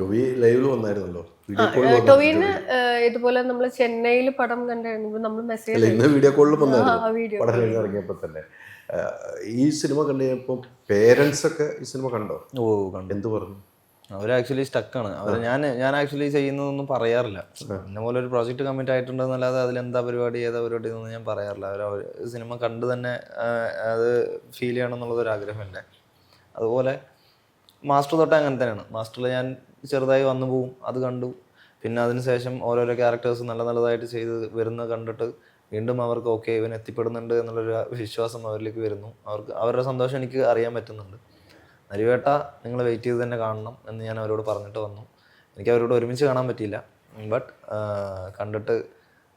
ടൊവി ലൈവിൽ വന്നായിരുന്നല്ലോ. Video call ടൊവിന് ഇതുപോലെ നമ്മൾ ചെന്നൈയിൽ പടം കണ്ടായിരുന്നു. നമ്മൾ മെസ്സേജ് അല്ല ഇന്ന് വീഡിയോ കോളിൽ വന്നായിരുന്നു. പടം കഴിഞ്ഞ് ഇറങ്ങിയപ്പോൾ തന്നെ. ഈ സിനിമ കണ്ടു കഴിഞ്ഞപ്പോൾ പേരൻസ് ഒക്കെ ഈ സിനിമ കണ്ടോ? ഓ കണ്ടു. എന്ത് പറഞ്ഞു? അവർ ആക്ച്വലി സ്റ്റക്കാണ് അവർ ഞാൻ ഞാൻ ആക്ച്വലി ചെയ്യുന്നതൊന്നും പറയാറില്ല. എന്നെ പോലെ ഒരു പ്രോജക്റ്റ് കമ്മിറ്റ് ആയിട്ടുണ്ടെന്നല്ലാതെ അതിൽ എന്താ പരിപാടി ഏതാ പരിപാടി എന്നൊന്നും ഞാൻ പറയാറില്ല. അവർ സിനിമ കണ്ട് തന്നെ അത് ഫീൽ ചെയ്യണം എന്നുള്ളത് ഒരു ആഗ്രഹമല്ലേ അതുപോലെ മാസ്റ്റർ തൊട്ട് അങ്ങനെ തന്നെയാണ്. മാസ്റ്ററിൽ ഞാൻ ചെറുതായി വന്നു പോവും അത് കണ്ടു. പിന്നെ അതിനുശേഷം ഓരോരോ ക്യാരക്ടേഴ്സ് നല്ല നല്ലതായിട്ട് ചെയ്ത് വരുന്നത് കണ്ടിട്ട് വീണ്ടും അവർക്ക് ഓക്കെ ഇവൻ എത്തിപ്പെടുന്നുണ്ട് എന്നുള്ളൊരു വിശ്വാസം അവരിലേക്ക് വരുന്നു. അവർക്ക് അവരുടെ സന്തോഷം എനിക്ക് അറിയാൻ പറ്റുന്നുണ്ട്. നരിവേട്ട നിങ്ങൾ വെയിറ്റ് ചെയ്ത് തന്നെ കാണണം എന്ന് ഞാൻ അവരോട് പറഞ്ഞിട്ട് വന്നു. എനിക്ക് അവരോട് ഒരുമിച്ച് കാണാൻ പറ്റിയില്ല. ബട്ട് കണ്ടിട്ട്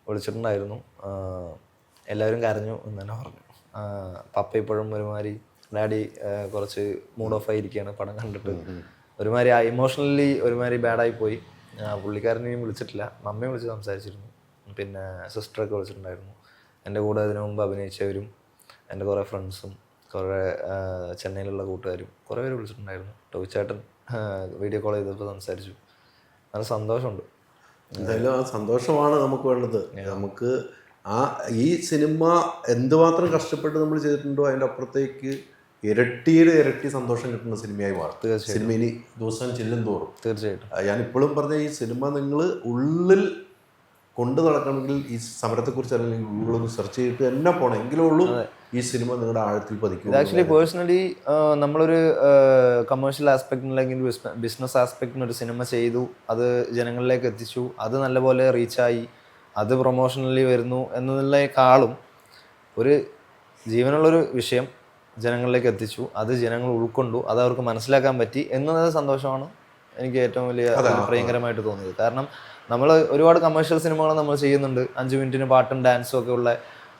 വിളിച്ചിട്ടുണ്ടായിരുന്നു. എല്ലാവരും കരഞ്ഞു എന്ന് തന്നെ പറഞ്ഞു. പപ്പ ഇപ്പോഴും ഒരുമാതിരി ഡാഡി കുറച്ച് മൂഡ് ഓഫ് ആയിരിക്കുകയാണ് പടം കണ്ടിട്ട്. ഒരുമാതിരി ഇമോഷണലി ഒരുമാതിരി ബാഡായി പോയി പുള്ളിക്കാരനെയും വിളിച്ചിട്ടില്ല. മമ്മയും വിളിച്ച് സംസാരിച്ചിരുന്നു. പിന്നെ സിസ്റ്ററൊക്കെ വിളിച്ചിട്ടുണ്ടായിരുന്നു. എന്റെ കൂടെ അതിനു മുമ്പ് അഭിനയിച്ചവരും എന്റെ കുറേ ഫ്രണ്ട്സും കുറേ ചെന്നൈയിലുള്ള കൂട്ടുകാരും കുറേ പേര് വിളിച്ചിട്ടുണ്ടായിരുന്നു. ടോവിച്ചേട്ടൻ വീഡിയോ കോൾ ചെയ്തപ്പോൾ സംസാരിച്ചു. നല്ല സന്തോഷമുണ്ട്. എന്തായാലും ആ സന്തോഷമാണ് നമുക്ക് വേണ്ടത്. നമുക്ക് ആ ഈ സിനിമ എന്തുമാത്രം കഷ്ടപ്പെട്ട് നമ്മൾ ചെയ്തിട്ടുണ്ടോ അതിന്റെ അപ്പുറത്തേക്ക് ഇരട്ടിയുടെ ഇരട്ടി സന്തോഷം കിട്ടുന്ന സിനിമയായി മാറും. സിനിമ ഇനി ദിവസം ചെല്ലും തോറും. തീർച്ചയായിട്ടും. ഞാൻ ഇപ്പോഴും പറഞ്ഞ ഈ സിനിമ നിങ്ങൾ ഉള്ളിൽ കൊണ്ടു നടക്കണമെങ്കിൽ ഈ സമരത്തെക്കുറിച്ച് അല്ലെങ്കിൽ ഗൂഗിളൊന്ന് സെർച്ച് ചെയ്തിട്ട് തന്നെ പോകണം എങ്കിലേ ഉള്ളൂ ഈ സിനിമ നിങ്ങളുടെ ആഴത്തിൽ പതിക്കും ആക്ച്വലി പേഴ്സണലി നമ്മളൊരു കമേഴ്ഷ്യൽ ആസ്പെക്റ്റിന് അല്ലെങ്കിൽ ബിസിനസ് ആസ്പെക്റ്റിന് ഒരു സിനിമ ചെയ്തു. അത് ജനങ്ങളിലേക്ക് എത്തിച്ചു. അത് നല്ലപോലെ റീച്ചായി അത് പ്രൊമോഷണലി വരുന്നു. എന്നതിലേക്കാളും ഒരു ജീവനുള്ളൊരു വിഷയം ജനങ്ങളിലേക്ക് എത്തിച്ചു. അത് ജനങ്ങൾ ഉൾക്കൊണ്ടു. അത് അവർക്ക് മനസ്സിലാക്കാൻ പറ്റി എന്നത് സന്തോഷമാണ്. എനിക്ക് ഏറ്റവും വലിയ പ്രിയങ്കരമായിട്ട് തോന്നിയത്. കാരണം നമ്മൾ ഒരുപാട് കമേഴ്ഷ്യൽ സിനിമകൾ നമ്മൾ ചെയ്യുന്നുണ്ട്. അഞ്ച് മിനിറ്റിന് പാട്ടും ഡാൻസും ഒക്കെ ഉള്ള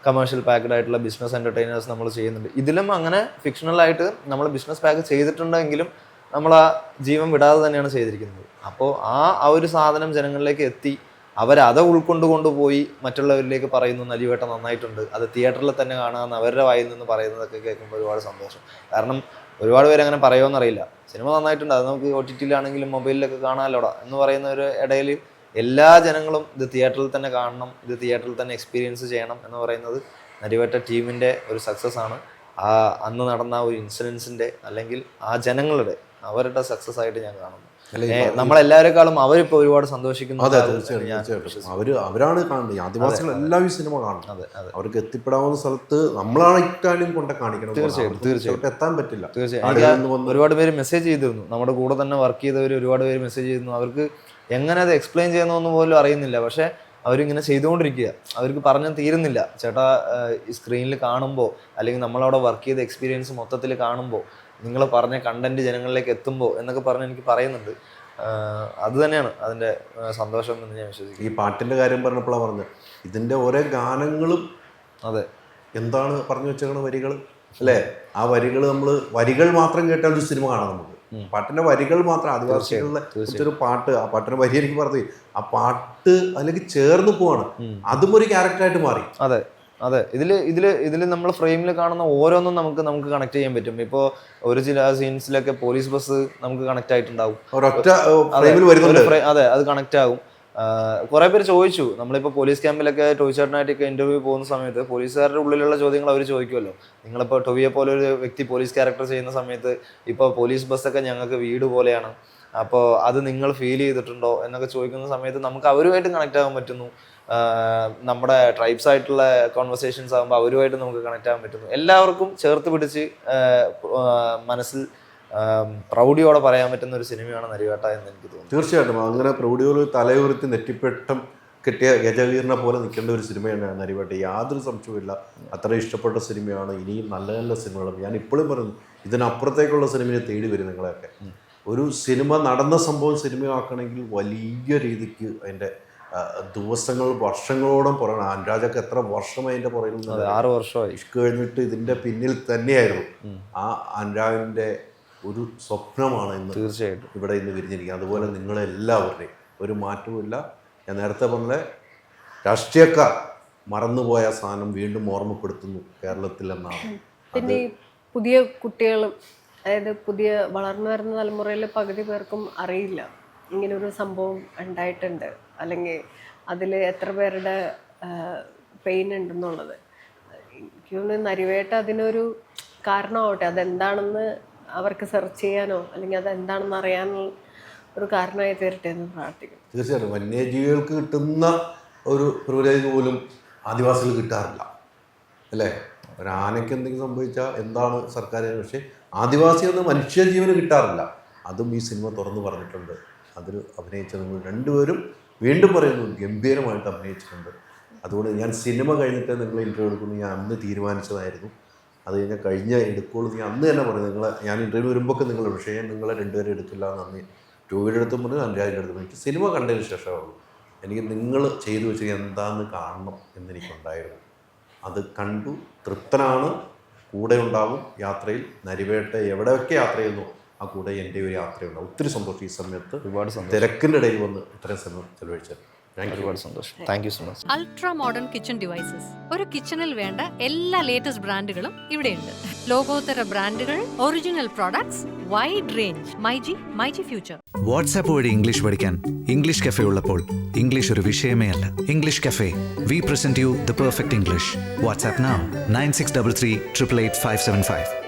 കമേഴ്ഷ്യൽ പാക്കഡ് ആയിട്ടുള്ള ബിസിനസ് എന്റർടൈനേഴ്സ് നമ്മൾ ചെയ്യുന്നുണ്ട്. ഇതിലും അങ്ങനെ ഫിക്ഷണലായിട്ട് നമ്മൾ ബിസിനസ് പാക്ക് ചെയ്തിട്ടുണ്ടെങ്കിലും നമ്മൾ ആ ജീവൻ വിടാതെ തന്നെയാണ് ചെയ്തിരിക്കുന്നത്. അപ്പോൾ ആ ആ ഒരു സാധനം ജനങ്ങളിലേക്ക് എത്തി അവരത് ഉൾക്കൊണ്ട് കൊണ്ടുപോയി മറ്റുള്ളവരിലേക്ക് പറയുന്നു നലിവേട്ട നന്നായിട്ടുണ്ട്. അത് തിയേറ്ററിൽ തന്നെ കാണാമെന്ന് അവരുടെ വായിൽ നിന്ന് പറയുന്നതൊക്കെ കേൾക്കുമ്പോൾ ഒരുപാട് സന്തോഷം. കാരണം ഒരുപാട് പേര് അങ്ങനെ പറയുമെന്നറിയില്ല സിനിമ നന്നായിട്ടുണ്ട്. അത് നമുക്ക് ഒ ടി ടിയിലാണെങ്കിലും മൊബൈലിലൊക്കെ കാണാമല്ലോടാ എന്ന് പറയുന്ന ഒരു ഇടയിൽ എല്ലാ ജനങ്ങളും ഇത് തിയേറ്ററിൽ തന്നെ കാണണം ഇത് തിയേറ്ററിൽ തന്നെ എക്സ്പീരിയൻസ് ചെയ്യണം എന്ന് പറയുന്നത് നരിവേട്ട ടീമിന്റെ ഒരു സക്സസ് ആണ്. ആ അന്ന് നടന്ന ഒരു ഇൻസിഡൻസിന്റെ അല്ലെങ്കിൽ ആ ജനങ്ങളുടെ അവരുടെ സക്സസ് ആയിട്ട് ഞാൻ കാണുന്നു. നമ്മളെല്ലാവരെക്കാളും അവരിപ്പോ ഒരുപാട് സന്തോഷിക്കുന്നു. അതെ തീർച്ചയായിട്ടും തീർച്ചയായിട്ടും. അവർ അവരാണ് കാണുന്നത്. ആദിവാസികൾ എല്ലാം ഈ സിനിമ കാണുന്നത്. അവർക്ക് എത്തിപ്പെടാവുന്ന സ്ഥലത്ത് നമ്മളാണ് ഇറ്റാലിയൻ കൊണ്ട് കാണിക്കണം തീർച്ചയായിട്ടും, തീർച്ചയായിട്ടും. എത്താൻ പറ്റില്ല. തീർച്ചയായും. ആളുകളിൽ എനിക്ക് നിന്ന് വന്ന് ഒരുപാട് പേര് മെസ്സേജ് ചെയ്തിരുന്നു. നമ്മുടെ കൂടെ തന്നെ വർക്ക് ചെയ്തവർ ഒരുപാട് പേര് മെസ്സേജ് ചെയ്തിരുന്നു. അവർക്ക് എങ്ങനെ അത് എക്സ്പ്ലെയിൻ ചെയ്യുന്നതെന്ന് പോലും അറിയുന്നില്ല. പക്ഷേ അവരിങ്ങനെ ചെയ്തുകൊണ്ടിരിക്കുക. അവർക്ക് പറഞ്ഞു തീരുന്നില്ല. ചേട്ടാ സ്ക്രീനിൽ കാണുമ്പോൾ അല്ലെങ്കിൽ നമ്മളവിടെ വർക്ക് ചെയ്ത എക്സ്പീരിയൻസ് മൊത്തത്തിൽ കാണുമ്പോൾ നിങ്ങൾ പറഞ്ഞ കണ്ടന്റ് ജനങ്ങളിലേക്ക് എത്തുമ്പോൾ എന്നൊക്കെ പറഞ്ഞ് എനിക്ക് പറയുന്നുണ്ട്. അത് തന്നെയാണ് അതിന്റെ സന്തോഷം എന്ന് ഞാൻ വിശ്വസിക്കുന്നു. ഈ പാട്ടിന്റെ കാര്യം പറഞ്ഞപ്പോഴാണ് പറഞ്ഞത്. ഇതിന്റെ ഓരോ ഗാനങ്ങളും അതെ. എന്താണ് പറഞ്ഞു വെച്ചേക്കണ വരികൾ അല്ലേ? ആ വരികൾ നമ്മൾ വരികൾ മാത്രം കേട്ടാൽ ഒരു സിനിമ കാണാം നമുക്ക്. പാട്ടിന്റെ വരികൾ മാത്രം ആദിവാസികളിലെ ഒരു പാട്ട് ആ പാട്ടിന്റെ വരി എനിക്ക് പറഞ്ഞു ആ പാട്ട് അതിലേക്ക് ചേർന്ന് പോവാണ്. അതും ഒരു ക്യാരക്ടറായിട്ട് മാറി. അതെ. അതെ ഇതിൽ ഇതിൽ ഇതിൽ നമ്മൾ ഫ്രെയിമിൽ കാണുന്ന ഓരോന്നും നമുക്ക് നമുക്ക് കണക്ട് ചെയ്യാൻ പറ്റും. ഇപ്പോൾ ഒരു ചില സീൻസിലൊക്കെ പോലീസ് ബസ് നമുക്ക് കണക്ട് ആയിട്ടുണ്ടാവും. അതെ, അതെ കണക്ട് ആകും. കുറെ പേര് ചോദിച്ചു. നമ്മളിപ്പോൾ പോലീസ് ക്യാമ്പിലൊക്കെ ടോയ്ച്ചേട്ടനായിട്ടൊക്കെ ഇന്റർവ്യൂ പോകുന്ന സമയത്ത് പോലീസുകാരുടെ ഉള്ളിലുള്ള ചോദ്യങ്ങൾ അവർ ചോദിക്കുമല്ലോ നിങ്ങളിപ്പോൾ ടൊവിയെ പോലെ ഒരു വ്യക്തി പോലീസ് ക്യാരക്ടർ ചെയ്യുന്ന സമയത്ത് ഇപ്പോൾ പോലീസ് ബസ്സൊക്കെ ഞങ്ങൾക്ക് വീട് പോലെയാണ്. അപ്പോൾ അത് നിങ്ങൾ ഫീൽ ചെയ്തിട്ടുണ്ടോ എന്നൊക്കെ ചോദിക്കുന്ന സമയത്ത് നമുക്ക് അവരുമായിട്ട് കണക്ട് ആകാൻ പറ്റുന്നു. നമ്മുടെ ട്രൈബ്സ് ആയിട്ടുള്ള കോൺവെർസേഷൻസ് ആകുമ്പോൾ അവരുമായിട്ട് നമുക്ക് കണക്ട് ആകാൻ പറ്റുന്നു. എല്ലാവർക്കും ചേർത്ത് പിടിച്ച് മനസ്സിൽ പ്രൗഢിയോടെ പറയാൻ പറ്റുന്ന ഒരു സിനിമയാണ് നരിവേട്ട എന്ന് എനിക്ക് തോന്നുന്നു. തീർച്ചയായിട്ടും. അങ്ങനെ പ്രൗഢിയോട് തലയുയർത്തി നെറ്റിപ്പെട്ടം കിട്ടിയ ഗജവീറിനെ പോലെ നിൽക്കേണ്ട ഒരു സിനിമയാണ് നരിവേട്ട. യാതൊരു സംശയവുമില്ല അത്ര ഇഷ്ടപ്പെട്ട സിനിമയാണ്. ഇനിയും നല്ല നല്ല സിനിമകളും ഞാൻ ഇപ്പോഴും പറയുന്നു ഇതിനപ്പുറത്തേക്കുള്ള സിനിമയെ തേടി വരും നിങ്ങളെയൊക്കെ. ഒരു സിനിമ നടന്ന സംഭവം സിനിമയാക്കണമെങ്കിൽ വലിയ രീതിക്ക് അതിന്റെ ദിവസങ്ങൾ വർഷങ്ങളോളം പുറകെ അനുരാജൊക്കെ എത്ര വർഷം അതിന്റെ പുറകിൽ ആറ് വർഷമായി. കഴിഞ്ഞിട്ട് ഇതിന്റെ പിന്നിൽ തന്നെയായിരുന്നു. ആ അനുരാഗിന്റെ ഒരു സ്വപ്നമാണ് ഇന്ന് തീർച്ചയായിട്ടും. ഇവിടെ ഇന്ന് വിരിഞ്ഞിരിക്കുന്നത്. അതുപോലെ നിങ്ങളെല്ലാവരുടെയും ഒരു മാറ്റവുമില്ല. ഞാൻ നേരത്തെ പറഞ്ഞ രാഷ്ട്രീയക്കാർ മറന്നുപോയ സാധനം വീണ്ടും ഓർമ്മപ്പെടുത്തുന്നു കേരളത്തിൽ എന്നാണ്. പിന്നെ പുതിയ കുട്ടികളും അതായത് പുതിയ വളർന്നു വരുന്ന തലമുറയിലെ പകുതി പേർക്കും അറിയില്ല. ഇങ്ങനൊരു സംഭവം ഉണ്ടായിട്ടുണ്ട്. അല്ലെങ്കിൽ അതിൽ എത്ര പേരുടെ പെയിൻ ഉണ്ടെന്നുള്ളത്. എനിക്ക് തോന്നുന്നു നരിവേട്ട അതിനൊരു കാരണമാവട്ടെ. അതെന്താണെന്ന് അവർക്ക് സെർച്ച് ചെയ്യാനോ അല്ലെങ്കിൽ അതെന്താണെന്ന് അറിയാനുള്ള ഒരു കാരണമായി തീരട്ടെ എന്ന് പ്രാർത്ഥിക്കുന്നു. തീർച്ചയായിട്ടും. വന്യജീവികൾക്ക് കിട്ടുന്ന ഒരു പ്രിവിലേജ് പോലും ആദിവാസികൾ കിട്ടാറില്ല. അല്ലേ? ഒരാനയ്ക്ക് എന്തെങ്കിലും സംഭവിച്ചാൽ എന്താണ് സർക്കാർ പക്ഷേ ആദിവാസി എന്ന മനുഷ്യജീവന് കിട്ടാറില്ല. അതും ഈ സിനിമ തുറന്നു പറഞ്ഞിട്ടുണ്ട്. അതിൽ അഭിനയിച്ച രണ്ടുപേരും വീണ്ടും പറയുന്നു ഗംഭീരമായിട്ട് അഭിനയിച്ചിട്ടുണ്ട്. അതുകൊണ്ട് ഞാൻ സിനിമ കഴിഞ്ഞിട്ട് നിങ്ങൾ ഇന്റർവ്യൂ എടുക്കുന്നു. ഞാൻ അന്ന് തീരുമാനിച്ചതായിരുന്നു. അത് കഴിഞ്ഞാൽ കഴിഞ്ഞ എടുക്കുള്ളൂ. ഞാൻ അന്ന് തന്നെ പറഞ്ഞു നിങ്ങൾ ഞാൻ ഇന്റർവ്യൂ വരുമ്പോൾ നിങ്ങൾ വിഷയം നിങ്ങളെ രണ്ടുപേരും എടുക്കില്ല എന്ന് അന്ന് ടൂ അടുത്തും പറഞ്ഞു അനുരാജിന്റെ അടുത്തും എനിക്ക് സിനിമ കണ്ടതിന് ശേഷമാണ് എനിക്ക് നിങ്ങൾ ചെയ്തു വെച്ചത് എന്താണെന്ന് കാണണം എന്നെനിക്കുണ്ടായിരുന്നു. അത് കണ്ടു തൃപ്തനാണ്. കൂടെ ഉണ്ടാവും യാത്രയിൽ നരിവേട്ട എവിടെയൊക്കെ യാത്ര ചെയ്യുന്നു ആ കൂടെ എന്റെ ഒരു യാത്രയുണ്ടാവും ഒത്തിരി സന്തോഷം ഈ സമയത്ത്. ഒരുപാട് സന്തോഷം. തിരക്കിന്റെ ഇടയിൽ വന്ന് ഇത്രയും സമയം ചെലവഴിച്ചത്. ഒരുപാട് സന്തോഷം. Thank you so much ultra modern kitchen devices ഒരു കിച്ചണിൽ വേണ്ട എല്ലാ ലേറ്റസ്റ്റ് ബ്രാൻഡുകളും ഇവിടെയുണ്ട്. ലോകോത്തര ബ്രാൻഡുകൾ original products wide range myG myG future WhatsApp വഴി ഇംഗ്ലീഷ് പഠിക്കാൻ ഇംഗ്ലീഷ് കഫേ ഉള്ളപ്പോൾ ഇംഗ്ലീഷ് ഒരു വിഷയമേ അല്ല. English cafe we present you the perfect English WhatsApp nine six double three triple eight five seven five